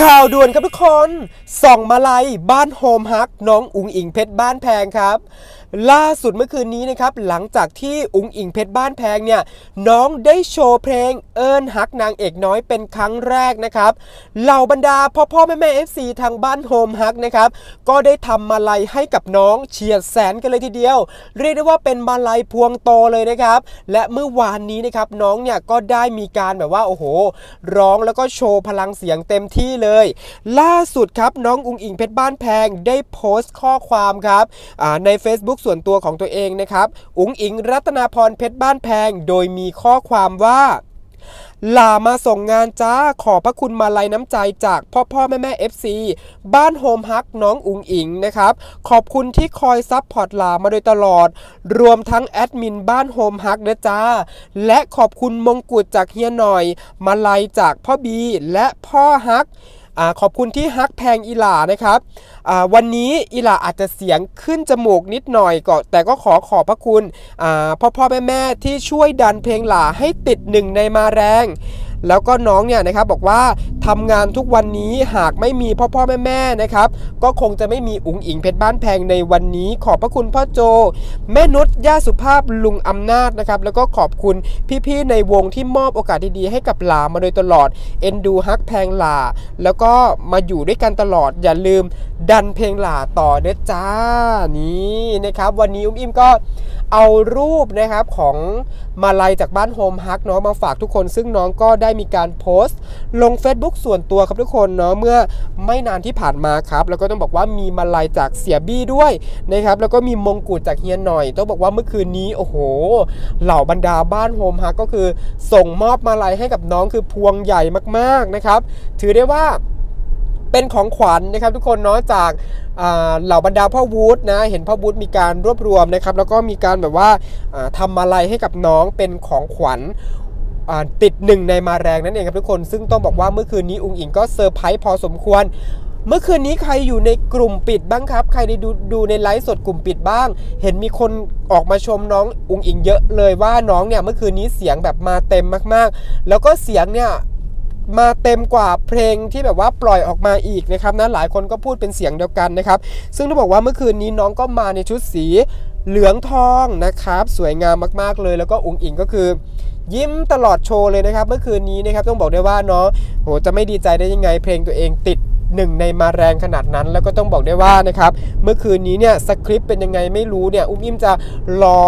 ข่าวด่วนครับทุกคน ส่องมาลัยบ้านโฮมฮัก น้องอุงอิงเพชรบ้านแพงครับ ล่าสุดเมื่อคืนนี้นะครับหลังจากที่อุ๋งอิงเพชรบ้านแพงเนี่ยน้องได้โชว์เพลงเอิญฮักนางเอกน้อยเป็นครั้งแรกนะครับเหล่าบรรดาพ่อพ่อแม่แม่เอฟซีทางบ้านโฮมฮักนะครับก็ได้ทำมาลัยให้กับน้องเฉียดแสนกันเลยทีเดียว เรียกได้ว่าเป็นมาลัยพวงโตเลยนะครับ และเมื่อวานนี้นะครับน้องเนี่ยก็ได้มีการแบบว่าโอ้โห ร้องแล้วก็โชว์พลังเสียงเต็มที่เลย ล่าสุดครับน้องอุงอิงเพชรบ้านแพงได้โพสต์ข้อความครับใน Facebook ส่วนตัวของตัวเองนะครับ อุงอิงรัตนาพรเพชรบ้านแพง โดยมีข้อความว่าลามาส่งงานจ้า ขอพระคุณมาลัยน้ำใจจากพ่อพ่อแม่แม่ FC บ้านโฮมฮักน้องอุงอิงนะครับ ขอบคุณที่คอยซับพอร์ตลามาโดยตลอด รวมทั้งแอดมินบ้านโฮมฮักนะจ้า และขอบคุณมงกุฎจากเฮียหน่อย มาลัยจากพ่อบีและพ่อฮัก อขอบคุณที่ฮักแพงอีหลานะครับวันนี้อีหลาอาจจะเสียงขึ้นจมูกนิดหน่อยก็แต่ก็ขอขอบพระคุณพ่อพ่อแม่แม่ที่ช่วยดันเพลงหลาให้ติดหนึ่งในมาแรง แล้วก็น้องเนี่ยนะครับบอกว่าทำงานทุกวันนี้หากไม่มีพ่อพ่อแม่แม่นะครับ ก็คงจะไม่มีอุ๋งอิงเพชรบ้านแพงในวันนี้ขอบพระคุณพ่อโจ แม่นุชย่าสุภาพลุงอำนาจนะครับ แล้วก็ขอบคุณพี่ๆในวงที่มอบโอกาสดีๆให้กับหลามาโดยตลอดเอ็นดูฮักแพงหลาแล้วก็มาอยู่ด้วยกันตลอดอย่าลืมดันเพลงหลาต่อเด้อจ้านี่นะครับ วันนี้อุ้มอิมก็ เอารูปนะครับของมาลัยจากบ้านโฮมฮักเนาะมาฝากทุกคนซึ่งน้องก็ได้มีการโพสต์ ลง Facebook ส่วนตัวครับทุกคนเนาะเมื่อไม่นานที่ผ่านมาครับ แล้วก็ต้องบอกว่ามีมาลัยจากเสียบี้ด้วยนะครับแล้วก็มีมงกุฎจากเฮียหน่อย ต้องบอกว่าเมื่อคืนนี้โอ้โห เหล่าบรรดาบ้านโฮมฮักก็คือ ส่งมอบมาลัยให้กับน้องคือพวงใหญ่มากๆนะครับ ถือได้ว่า เป็นของขวัญนะครับทุกคนเนาะจากเหล่าบรรดาพ่อวูดนะเห็นพ่อวูดมีการรวบรวมนะครับแล้วก็มีการแบบว่าอ่าทำมาลัยให้กับน้องเป็นของขวัญติดหนึ่งในมาแรงนั่นเองครับทุกคน ซึ่งต้องบอกว่าเมื่อคืนนี้อุงอิงก็เซอร์ไพรส์พอสมควร เมื่อคืนนี้ใครอยู่ในกลุ่มปิดบ้างครับ ใครได้ดูดูในไลฟ์สดกลุ่มปิดบ้าง เห็นมีคนออกมาชมน้องอุงอิงเยอะเลยว่าน้องเนี่ยเมื่อคืนนี้เสียงแบบมาเต็มมากๆ แล้วก็เสียงเนี่ย มาเต็มกว่าเพลงที่แบบว่าปล่อยออกมาอีกนะครับนะหลายคนก็พูดเป็นเสียงเดียวกันนะครับ ซึ่งต้องบอกว่าเมื่อคืนนี้น้องก็มาในชุดสีเหลืองทองนะครับ สวยงามมากๆเลย แล้วก็อุงอิงก็คือ ยิ้มตลอดโชว์เลยนะครับ เมื่อคืนนี้นะครับต้องบอกได้ว่าน้องโหจะไม่ดีใจได้ยังไง เพลงตัวเองติด หนึ่งในมาแรงขนาดนั้น แล้วก็ต้องบอกได้ว่านะครับเมื่อคืนนี้เนี่ยสคริปต์เป็นยังไงไม่รู้เนี่ยอุ้มอิมจะรอ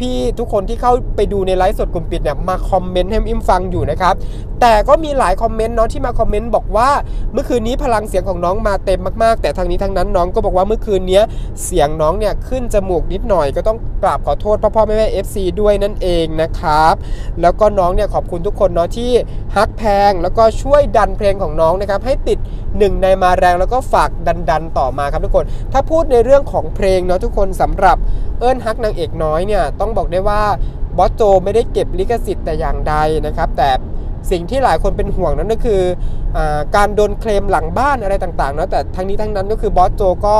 พี่ๆทุกคนที่เข้าไปดูในไลฟ์สดกลุ่มปิดเนี่ยมาคอมเมนต์ให้อุ้มอิมฟังอยู่นะครับแต่ก็มีหลายคอมเมนต์เนาะที่มาคอมเมนต์บอกว่าเมื่อคืนนี้พลังเสียงของน้องมาเต็มมากๆ แต่ทางนี้ทางนั้นน้องก็บอกว่าเมื่อคืนนี้เสียงน้องเนี่ยขึ้นจมูกนิดหน่อยก็ต้องกราบขอโทษพ่อพ่อแม่แม่เอฟซีด้วยนั่นเองนะครับแล้วก็น้องเนี่ยขอบคุณทุกคนเนาะที่ฮักแพง แล้วก็ช่วยดันเพลงของน้องนะครับให้ติดหนึ่งในมาแรงแล้วก็ฝากดันดันๆ ต่อมาครับทุกคน ถ้าพูดในเรื่องของเพลงเนาะทุกคนสำหรับเอิญฮักนางเอกน้อยเนี่ยต้องบอกได้ว่าบอสโจไม่ได้เก็บลิขสิทธิ์แต่อย่างใดนะครับ แต่สิ่งที่หลายคนเป็นห่วงนั่นก็คืออการโดนเคลมหลังบ้านอะไรต่างๆเนาะแต่ทั้งนี้ทั้งนั้นก็คือบอสโจก็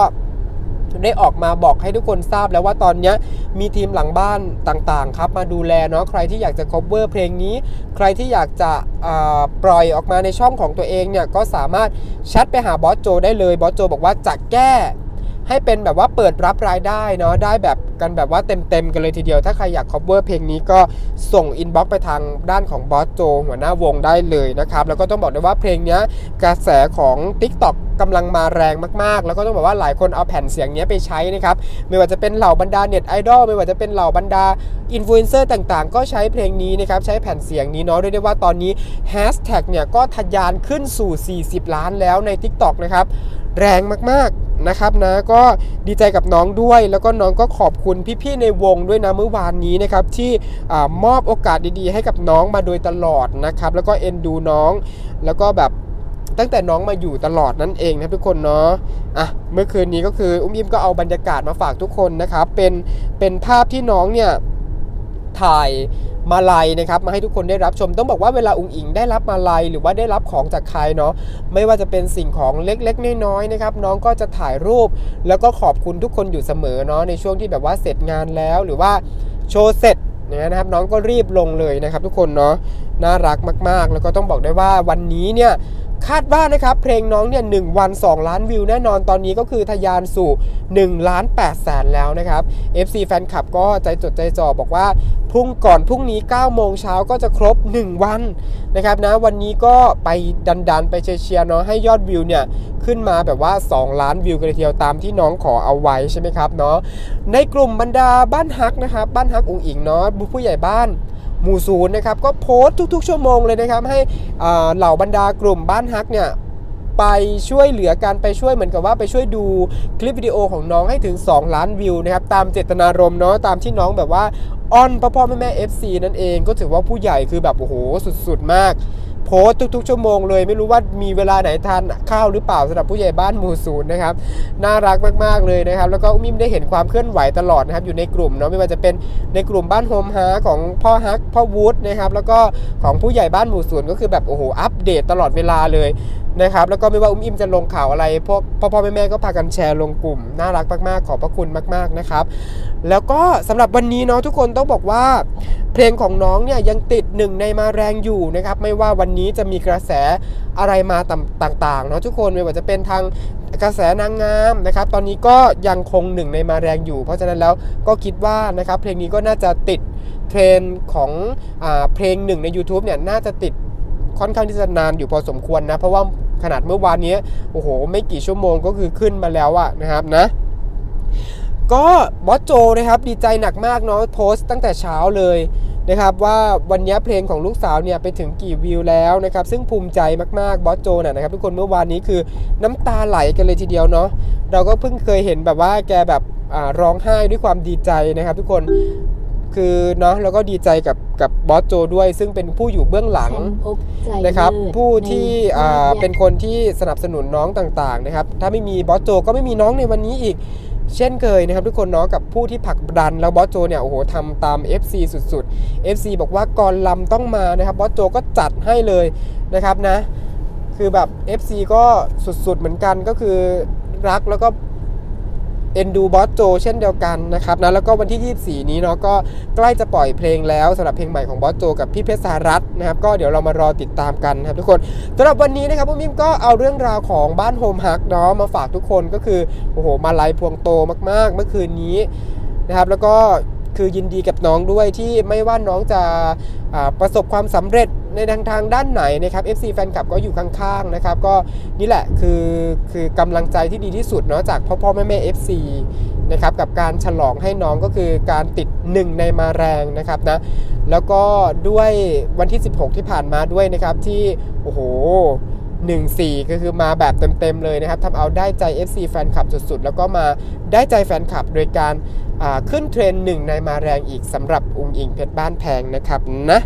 ได้ออกมาบอกให้ทุกคนทราบแล้วว่าตอนนี้มีทีมหลังบ้านต่างๆครับมาดูแลเนาะใครที่อยากจะ cover เพลงนี้ ใครที่อยากจะปล่อยออกมาในช่องของตัวเองเนี่ยก็สามารถแชทไปหาบอสโจได้เลยบอสโจบอกว่าจะแก้ ให้เป็นแบบว่าเปิดรับรายได้เนาะได้แบบกันแบบว่าเต็มๆกันเลยทีเดียว ถ้าใครอยาก cover เพลงนี้ก็ส่ง inbox ไปทางด้านของบอสโจหัวหน้าวงได้เลยนะครับ แล้วก็ต้องบอกด้วยว่าเพลงนี้กระแสของ TikTok กกำลังมาแรงมากๆ แล้วก็ต้องบอกว่าหลายคนเอาแผ่นเสียงนี้ไปใช้นะครับ ไม่ว่าจะเป็นเหล่าบรรดาเน็ตไอดอลไม่ว่าจะเป็นเหล่าบรรดาอินฟลูเอนเซอร์ต่างๆ ก็ใช้เพลงนี้นะครับใช้แผ่นเสียงนี้เนาะเรียกได้ว่าตอนนี้แฮชแท็กเนี่ยก็ทะยานขึ้นสู่ 40 ล้านแล้วใน TikTok นะครับแรงมากๆ นะครับนะก็ดีใจกับน้องด้วย แล้วก็น้องก็ขอบคุณพี่ๆในวงด้วยนะเมื่อวานนี้นะครับที่อมอบโอกาสดีๆ ให้กับน้องมาโดยตลอดนะครับแล้วก็เอ็นดูน้อง แล้วก็แบบตั้งแต่น้องมาอยู่ตลอดนั่นเองนะทุกคนเนาะอะเมื่อคืนนี้ก็คืออุ้มอิมก็เอาบรรยากาศมาฝากทุกคนนะครับเป็นเป็นภาพที่น้องเนี่ยถ่าย มาลัยนะครับมาให้ทุกคนได้รับชม ต้องบอกว่าเวลาอุงอิงได้รับมาลัยหรือว่าได้รับของจากใครเนาะไม่ว่าจะเป็นสิ่งของเล็กๆน้อยๆนะครับน้องก็จะถ่ายรูป แล้วก็ขอบคุณทุกคนอยู่เสมอเนาะในช่วงที่แบบว่าเสร็จงานแล้วหรือว่าโชว์เสร็จเนี่ยนะครับน้องก็รีบลงเลยนะครับทุกคนเนาะน่ารักมากๆ แล้วก็ต้องบอกได้ว่าวันนี้เนี่ย คาดว่านะครับเพลงน้องเนี่ยหวัน 2 ล้านวิวแน่นอนตอนนี้ก็คือทะยานสู่1ล้าน8แสนแล้วนะครับ FC แฟนคลับก็ใจจดใจจ่อบอกว่าพรุ่งก่อนพรุ่งนี้ 9 โมงเช้าก็จะครบ 1 วันนะครับนะวันนี้ก็ไปดันๆ ไปเชียร์เนาะให้ยอดวิวเนี่ยขึ้นมาแบบว่า 2 ล้านวิวกันเลยทีเดียวตามที่น้องขอเอาไว้ใช่ไหมครับเนาะในกลุ่มบรรดาบ้านฮักนะครับบ้านฮักอุ๋งอิงเนาะผู้ใหญ่บ้าน หมู่ศูนย์นะครับก็โพสต์ทุก ๆ ชั่วโมงเลยนะครับ ให้เหล่าบรรดากลุ่มบ้านฮักเนี่ยไปช่วยเหลือการไปช่วยเหมือนกับว่าไปช่วยดูคลิปวิดีโอของน้องให้ถึง 2 ล้านวิวนะครับตามเจตนารมณ์เนาะตามที่น้องแบบว่าอ้อนพ่อพ่อแม่แม่ FC นั่นเองก็ถือว่าผู้ใหญ่คือแบบโอ้โหสุด ๆ มาก โพสทุกๆ ชั่วโมงเลย ไม่รู้ว่ามีเวลาไหนทานข้าวหรือเปล่าสำหรับผู้ใหญ่บ้านหมู่ศูนย์นะครับน่ารักมากๆเลยนะครับ แล้วก็อุ้มอิมได้เห็นความเคลื่อนไหวตลอดนะครับอยู่ในกลุ่มเนาะไม่ว่าจะเป็นในกลุ่มบ้านโฮมฮาของพ่อฮักพ่อวูดนะครับแล้วก็ของผู้ใหญ่บ้านหมู่ศูนย์ก็คือแบบโอ้โหอัปเดตตลอดเวลาเลยนะครับแล้วก็ไม่ว่าอุ้มอิมจะลงข่าวอะไรพวกพ่อพ่อแม่แม่ก็พากันแชร์ลงกลุ่ม น่ารักมากๆ ขอบพระคุณมาก ๆนะครับ แล้วก็สำหรับวันนี้เนาะทุกคนต้องบอกว่า เพลงของน้องเนี่ยยังติดหนึ่งในมาแรงอยู่นะครับไม่ว่าวันนี้จะมีกระแสอะไรมาต่างๆเนาะทุกคนไม่ว่าจะเป็นทางกระแสนางงามนะครับ ตอนนี้ก็ยังคงหนึ่งในมาแรงอยู่ เพราะฉะนั้นแล้วก็คิดว่านะครับเพลงนี้ก็น่าจะติดเทรนของอเพลงหนึ่งใน YouTube เนี่ยน่าจะติด ค่อนข้างที่จะนานอยู่พอสมควรนะ เพราะว่าขนาดเมื่อวานนี้โอ้โห ไม่กี่ชั่วโมงก็คือขึ้นมาแล้วอะนะครับนะก็บอสโจนะครับดีใจหนักมากเนาะโพสต์ตั้งแต่เช้าเลยนะครับว่าวันนี้เพลงของลูกสาวเนี่ยไปถึงกี่วิวแล้วนะครับซึ่งภูมิใจมากๆบอสโจน่ะนะครับทุกคนเมื่อวานนี้คือน้ำตาไหลกันเลยทีเดียวเนาะเราก็เพิ่งเคยเห็นแบบว่าแกแบบร้องไห้ด้วยความดีใจนะครับ ทุกคน คือเนาะแล้วก็ดีใจกับกับบอสโจด้วย ซึ่งเป็นผู้อยู่เบื้องหลังนะครับ ผู้ที่อ่าเป็นคนที่สนับสนุนน้องต่างๆนะครับ ถ้าไม่มีบอสโจก็ไม่มีน้องในวันนี้อีก เช่นเคยนะครับ ทุกคนเนาะกับผู้ที่ผลักดันแล้วบอสโจเนี่ยโอ้โหทำตาม FC สุดๆ FC บอกว่ากรลำต้องมานะครับบอสโจก็จัดให้เลยนะครับนะ คือแบบ FC ก็สุดๆเหมือนกันก็คือรักแล้วก็ เอ็นดูบอสโจเช่นเดียวกันนะครับนะแล้วก็วันที่ 24 นี้เนาะก็ใกล้จะปล่อยเพลงแล้วสำหรับเพลงใหม่ของบอสโจกับพี่เพชรสารัตนะครับก็เดี๋ยวเรามารอติดตามกันนะครับทุกคนสำหรับวันนี้นะครับพวกมิมก็เอาเรื่องราวของบ้านโฮมฮักเนาะมาฝากทุกคนก็คือโอ้โหมาลายพวงโตมาก ๆ เมื่อคืนนี้นะครับแล้วก็คือยินดีกับน้องด้วยที่ไม่ว่าน้องจะประสบความสำเร็จ ในทางทางด้านไหนนะครับ FC แฟนคลับก็อยู่ข้างๆนะครับ ก็นี่แหละคือคือกำลังใจที่ดีที่สุดเนาะจากพ่อพ่อแม่แม่ FC นะครับกับการฉลองให้น้องก็คือการติดหนึ่งในมาแรงนะครับนะแล้วก็ด้วยวันที่ 16 ที่ผ่านมาด้วยนะครับที่โอ้โห1-4 ก็คือมาแบบเต็มๆเลยนะครับทำเอาได้ใจ FC แฟนคลับสุดๆ แล้วก็มาได้ใจแฟนคลับโดยการขึ้นเทรนด์หนึ่งในมาแรงอีกสำหรับอุงอิงเพชรบ้านแพงนะครับนะ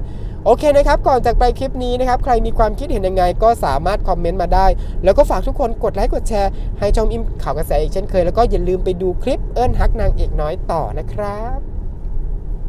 โอเคนะครับ ก่อนจากไปคลิปนี้นะครับ ใครมีความคิดเห็นยังไง ก็สามารถคอมเมนต์มาได้ แล้วก็ฝากทุกคนกดไลค์กดแชร์ ให้ช่องอิมข่าวกระแสอีกเช่นเคย แล้วก็อย่าลืมไปดูคลิปเอิ้นฮักนางเอกน้อยต่อนะครับ